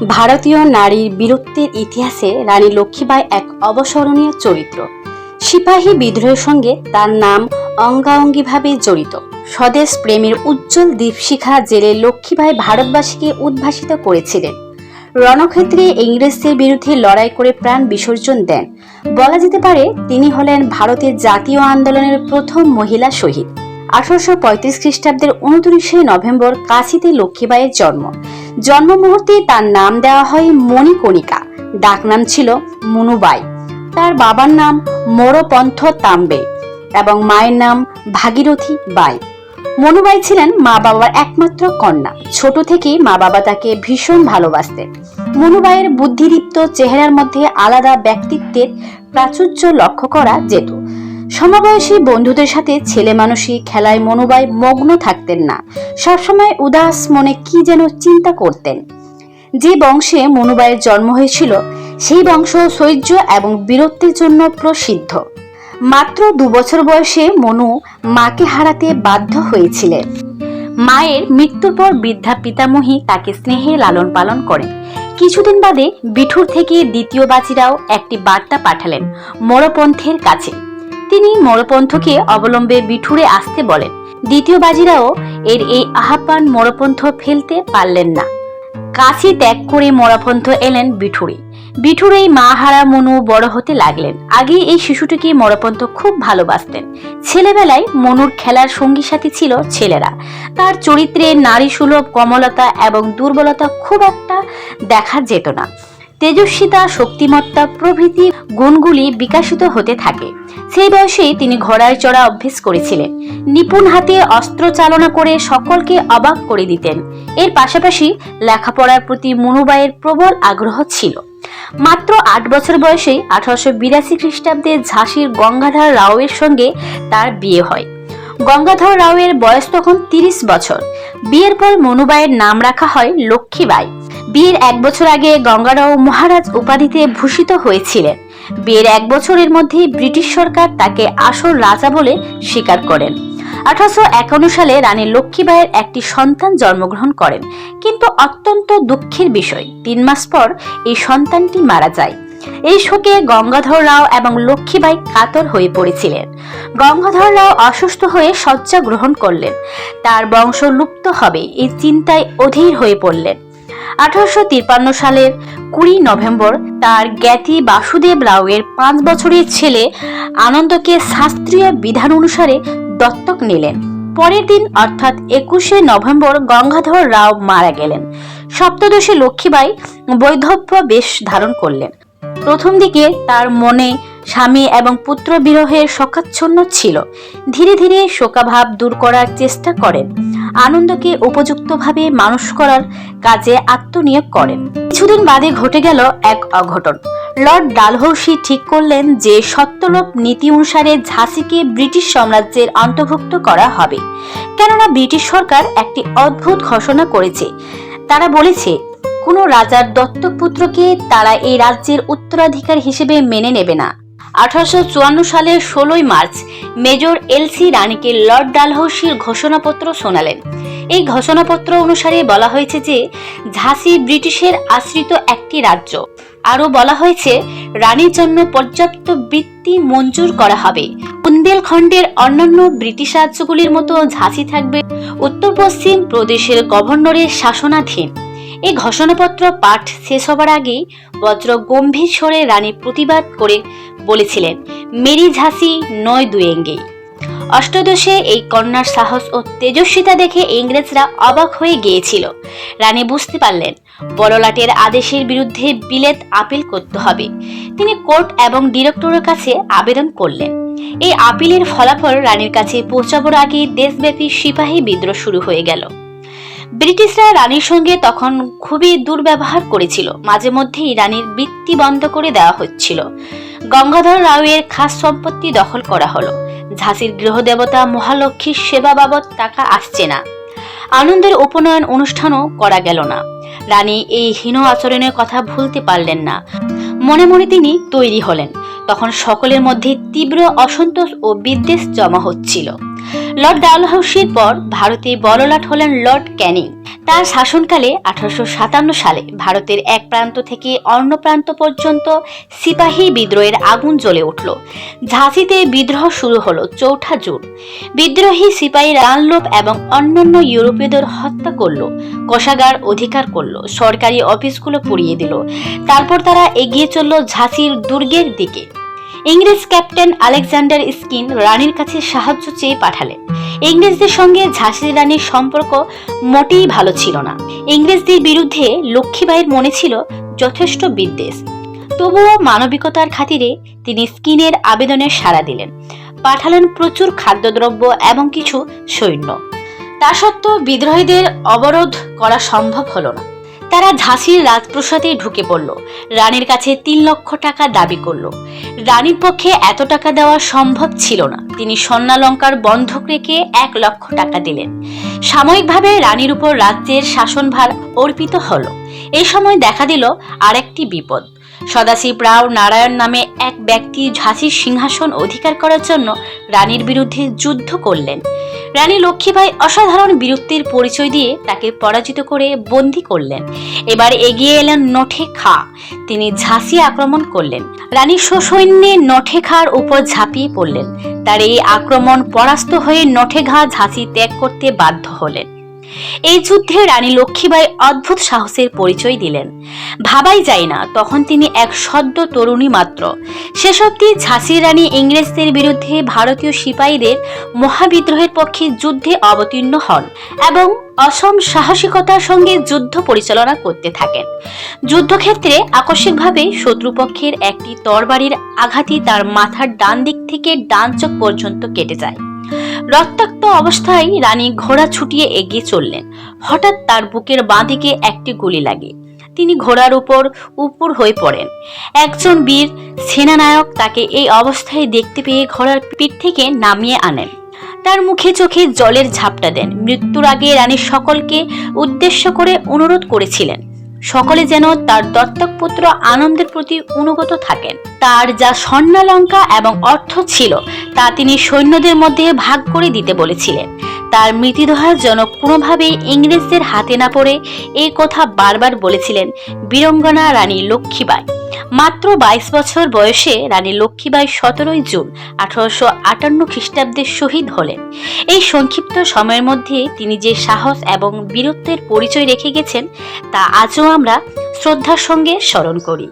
ভারতীয় নারীর বীরত্বের ইতিহাসে রানী লক্ষ্মীবাই এক অবসরণীয় চরিত্র। সিপাহী বিদ্রোহের সঙ্গে তার নাম অঙ্গাঙ্গিভাবে জড়িত। স্বদেশ প্রেমের উজ্জ্বল দীপশিখা জেলে লক্ষ্মীবাই ভারতবাসীকে উদ্ভাসিত করেছিলেন। রণক্ষেত্রে ইংরেজদের বিরুদ্ধে লড়াই করে প্রাণ বিসর্জন দেন। বলা যেতে পারে, তিনি হলেন ভারতের জাতীয় আন্দোলনের প্রথম মহিলা শহীদ। আঠারোশো পঁয়ত্রিশ খ্রিস্টাব্দের উনত্রিশে নভেম্বর কাশীতে লক্ষ্মীবাইয়ের জন্ম। জন্ম মুহূর্তে তার নাম দেওয়া হয় মণিকণিকা। ডাকনাম ছিল মনুবাই। তার বাবার নাম মোরপন্থ তাম্বে এবং মায়ের নাম ভাগীরথী বাই। মনুবাই ছিলেন মা বাবার একমাত্র কন্যা। ছোট থেকেই মা বাবা তাকে ভীষণ ভালোবাসতেন। মনুবাইয়ের বুদ্ধিদীপ্ত চেহারার মধ্যে আলাদা ব্যক্তিত্বের প্রাচুর্য লক্ষ্য করা যেত। সমবয়সী বন্ধুদের সাথে ছেলে মানুষই খেলায় মনোবায় মগ্ন থাকতেন না। সবসময় উদাস মনে কি যেন চিন্তা করতেন। যে বংশে মনুবাইয়ের জন্ম হয়েছিল, সেই বংশ শৌর্য এবং বীরত্বের জন্য প্রসিদ্ধ। মাত্র দু বছর বয়সে মনু মাকে হারাতে বাধ্য হয়েছিলেন। মায়ের মৃত্যুর পর বৃদ্ধা পিতামহী তাকে স্নেহে লালন পালন করেন। কিছুদিন বাদে বিঠুর থেকে দ্বিতীয় বাজিরাও একটি বার্তা পাঠালেন মরপন্থের কাছে। তিনি মরপন্থকে অবলম্বে বিঠুরে আসতে বলেন। দ্বিতীয় বাজিরাও এর এই আহ্বান মরপন্থ ফেলতে পারলেন না। কাশি ত্যাগ করে মরপন্থ এলেন বিঠুরে। বিঠুরেই মা হারা মনু বড় হতে লাগলেন। আগে এই শিশুটিকে মরাপন্থ খুব ভালোবাসতেন। ছেলেবেলায় মনুর খেলার সঙ্গী সাথী ছিল ছেলেরা। তার চরিত্রে নারী সুলভ, কমলতা এবং দুর্বলতা খুব একটা দেখা যেত না। তেজস্বিতা, শক্তিমত্তা প্রভৃতি গুণগুলি বিকাশিত হতে থাকে। সেই বয়সেই তিনি ঘোড়ায় চড়া অভ্যেস করেছিলেন। নিপুণ হাতে অস্ত্র চালনা করে সকলকে অবাক করে দিতেন। এর পাশাপাশি লেখাপড়ার প্রতি মনুবাইয়ের প্রবল আগ্রহ ছিল। মাত্র আট বছর বয়সেই আঠারোশো বিরাশি খ্রিস্টাব্দে ঝাঁসির গঙ্গাধর রাওয়ের সঙ্গে তার বিয়ে হয়। গঙ্গাধর রাওয়ের বয়স তখন তিরিশ বছর। বিয়ের পর মনুবাইয়ের নাম রাখা হয় লক্ষ্মীবাই বিয়ের এক বছর আগে গঙ্গারাও মহারাজ উপাধিতে ভূষিত হয়েছিলেন। বিয়ের এক বছরের মধ্যে ব্রিটিশ সরকার তাকে আসল রাজা বলে স্বীকার করেন। আঠারোশো একান্ন সালে রানী লক্ষ্মীবাইয়ের একটি সন্তান জন্মগ্রহণ করেন। কিন্তু অত্যন্ত দুঃখের বিষয়, তিন মাস পর এই সন্তানটি মারা যায়। এই শোকে গঙ্গাধর রাও এবং লক্ষ্মীবাই কাতর হয়ে পড়েছিলেন। গঙ্গাধর রাও অসুস্থ হয়ে শয্যা গ্রহণ করলেন। তার বংশ লুপ্ত হবে এই চিন্তায় অধীর হয়ে পড়লেন। আঠারোশো তিপ্পান্ন সালের কুড়ি নভেম্বর তার জ্ঞাতি বাসুদেব রাওয়ের পাঁচ বছরের ছেলে আনন্দকে শাস্ত্রীয় বিধান অনুসারে দত্তক নিলেন। পরের দিন অর্থাৎ একুশে নভেম্বর গঙ্গাধর রাও মারা গেলেন। সপ্তদশী লক্ষ্মীবাই বৈধব্য বেশ ধারণ করলেন। প্রথম দিকে তার মনে স্বামী এবং পুত্র বিরহের শোকাচ্ছন্ন ছিল। ধীরে ধীরে শোকাভাব দূর করার চেষ্টা করেন। আনন্দকে উপযুক্তভাবে মানুষ করার কাজে আত্মনিয়োগ করেন। কিছুদিন বাদে ঘটে গেল এক অঘটন। লর্ড ডালহৌসি ঠিক করলেন যে সত্যলোপ নীতি অনুসারে ঝাঁসিকে ব্রিটিশ সাম্রাজ্যের অন্তর্ভুক্ত করা হবে। কেননা ব্রিটিশ সরকার একটি অদ্ভুত ঘোষণা করেছে। তারা বলেছে, কোনো রাজার দত্তক পুত্রকে তারা এই রাজ্যের উত্তরাধিকার হিসেবে মেনে নেবে না। আঠারোশো চুয়ান্ন সালের ষোলোই মার্চ, মেজর এলসি রানীকে লর্ড ডালহৌসির ঘোষণাপত্র শোনালেন। এই ঘোষণাপত্র অনুসারে বলা হয়েছে যে, ঝাঁসি ব্রিটিশের আশ্রিত একটি রাজ্য। আরও বলা হয়েছে, রানীর জন্য পর্যাপ্ত বৃত্তি মঞ্জুর করা হবে। বুন্দেলখণ্ডের অন্যান্য ব্রিটিশ রাজ্যগুলির মতো ঝাঁসি থাকবে। উত্তর পশ্চিম প্রদেশের গভর্নরের শাসনাধীন। এই ঘোষণাপত্র পাঠ শেষ হবার আগেই বজ্র গম্ভীর স্বরে রানী প্রতিবাদ করে বলেছিলেন, মেরি ঝাঁসি নয় দুয়েঙ্গে অষ্টাদশে এই কন্যার সাহস ও তেজস্বিতা দেখে ইংরেজরা অবাক হয়ে গিয়েছিল। রানী বুঝতে পারলেন, বড়লাটের আদেশের বিরুদ্ধে বিলেত আপিল করতে হবে। তিনি কোর্ট এবং ডিরেক্টরের কাছে আবেদন করলেন। এই আপিলের ফলাফল রানীর কাছে পৌঁছাবার আগে দেশব্যাপী সিপাহী বিদ্রোহ শুরু হয়ে গেল। ব্রিটিশরা রানীর সঙ্গে তখন খুবই দুর্ব্যবহার করেছিল। মাঝে মধ্যেই রানীর বৃত্তি বন্ধ করে দেওয়া হচ্ছিল। গঙ্গাধর রাওয়ের খাস সম্পত্তি দখল করা হলো। ঝাঁসির গৃহদেবতা মহালক্ষ্মীর সেবা বাবদ টাকা আসছে না। আনন্দের উপনয়ন অনুষ্ঠানও করা গেল না। রানী এই হীন আচরণের কথা ভুলতে পারলেন না। মনে মনে তিনি তৈরি হলেন। তখন সকলের মধ্যে তীব্র অসন্তোষ ও বিদ্বেষ জমা হচ্ছিল। লর্ড ডালহাউসির পর ভারতে বড়লাট হলেন লর্ড ক্যানিং। তার শাসনকালে আঠারোশো সাতান্ন সালে ভারতের এক প্রান্ত থেকে অন্য প্রান্ত পর্যন্ত সিপাহী বিদ্রোহের আগুন জ্বলে উঠল। ঝাঁসিতে বিদ্রোহ শুরু হলো চৌঠা জুন। বিদ্রোহী সিপাহী রানলোপ এবং অন্যান্য ইউরোপীয়দের হত্যা করল, কোষাগার অধিকার করল, সরকারি অফিসগুলো পুড়িয়ে দিল। তারপর তারা এগিয়ে চলল ঝাঁসির দুর্গের দিকে। ইংরেজ ক্যাপ্টেন আলেকজান্ডার স্কিন রানীর কাছে সাহায্য চেয়ে পাঠালেন ইংরেজদের সঙ্গে ঝাঁসির রানীর সম্পর্ক মোটেই ভালো ছিল না। ইংরেজদের বিরুদ্ধে লক্ষ্মীবাইয়ের মনে ছিল যথেষ্ট বিদ্বেষ। তবুও মানবিকতার খাতিরে তিনি স্কিনের আবেদনে সাড়া দিলেন। পাঠালেন প্রচুর খাদ্যদ্রব্য এবং কিছু সৈন্য। তা সত্ত্বেও বিদ্রোহীদের অবরোধ করা সম্ভব হলো না। তারা ঝাঁসির রাজপ্রসাদে ঢুকে পড়ল। রানীর কাছে তিন লক্ষ টাকা দাবি করল। রানীর পক্ষে এত টাকা দেওয়া সম্ভব ছিল না। তিনি স্বর্ণালঙ্কার বন্ধক রেখে এক লক্ষ টাকা দিলেন। সাময়িকভাবে রানীর উপর রাজ্যের শাসনভার অর্পিত হল। এই সময় দেখা দিল আরেকটি বিপদ। সদাশিব রাও নারায়ণ নামে এক ব্যক্তি ঝাঁসির সিংহাসন অধিকার করার জন্য রানীর বিরুদ্ধে যুদ্ধ করলেন। রানী লক্ষ্মীবাই অসাধারণ বীরত্বের পরিচয় দিয়ে তাকে পরাজিত করে বন্দি করলেন। এবার এগিয়ে এলেন নঠে খা। তিনি ঝাঁসি আক্রমণ করলেন। রানী সসৈন্যে নঠে খার উপর ঝাঁপিয়ে পড়লেন। তার এই আক্রমণ পরাস্ত হয়ে নঠে ঘা ঝাঁসি ত্যাগ করতে বাধ্য হলেন। এই যুদ্ধে রানী লক্ষ্মীবাই অদ্ভুত সাহসের পরিচয় দিলেন। ভাবাই যায় না, তখন তিনি এক সদ্য তরুণী মাত্র। শেষ অব্দি ঝাঁসির রানী ইংরেজদের বিরুদ্ধে ভারতীয় সিপাহীদের মহাবিদ্রোহের পক্ষে যুদ্ধে অবতীর্ণ হন এবং অসম সাহসিকতার সঙ্গে যুদ্ধ পরিচালনা করতে থাকেন। যুদ্ধক্ষেত্রে আকস্মিকভাবে শত্রুপক্ষের একটি তরবারির আঘাতই তার মাথার ডান দিক থেকে ডান চোখ পর্যন্ত কেটে যায়। রক্তাক্ত অবস্থায় রানী ঘোড়া ছুটিয়ে এগিয়ে চললেন। হঠাৎ তার বুকের বাঁদিকে একটি গুলি লাগে। তিনি ঘোড়ার উপর উপর হয়ে পড়েন। একজন বীর সেনানায়ক তাকে এই অবস্থায় দেখতে পেয়ে ঘোড়ার পিঠ থেকে নামিয়ে আনেন। তার মুখে চোখে জলের ঝাপটা দেন। মৃত্যুর আগে রানী সকলকে উদ্দেশ্য করে অনুরোধ করেছিলেন। সকলে যেন তার দত্তক পুত্র আনন্দের প্রতি অনুগত থাকেন। তার যা স্বর্ণালঙ্কা এবং অর্থ ছিল তা তিনি সৈন্যদের মধ্যে ভাগ করে দিতে বলেছিলেন। তার মৃতদেহের যেন কোনোভাবেই ইংরেজদের হাতে না পড়ে, এই কথা বারবার বলেছিলেন বীরঙ্গনা রানী লক্ষ্মীবাই। মাত্র বাইশ বছর বয়সে রানী লক্ষ্মীবাই সতেরোই জুন আঠারোশো আটান্ন খ্রিস্টাব্দে শহীদ হলেন। এই সংক্ষিপ্ত সময়ের মধ্যে তিনি যে সাহস এবং বীরত্বের পরিচয় রেখে গেছেন, তা আজও আমরা শ্রদ্ধার সঙ্গে স্মরণ করি।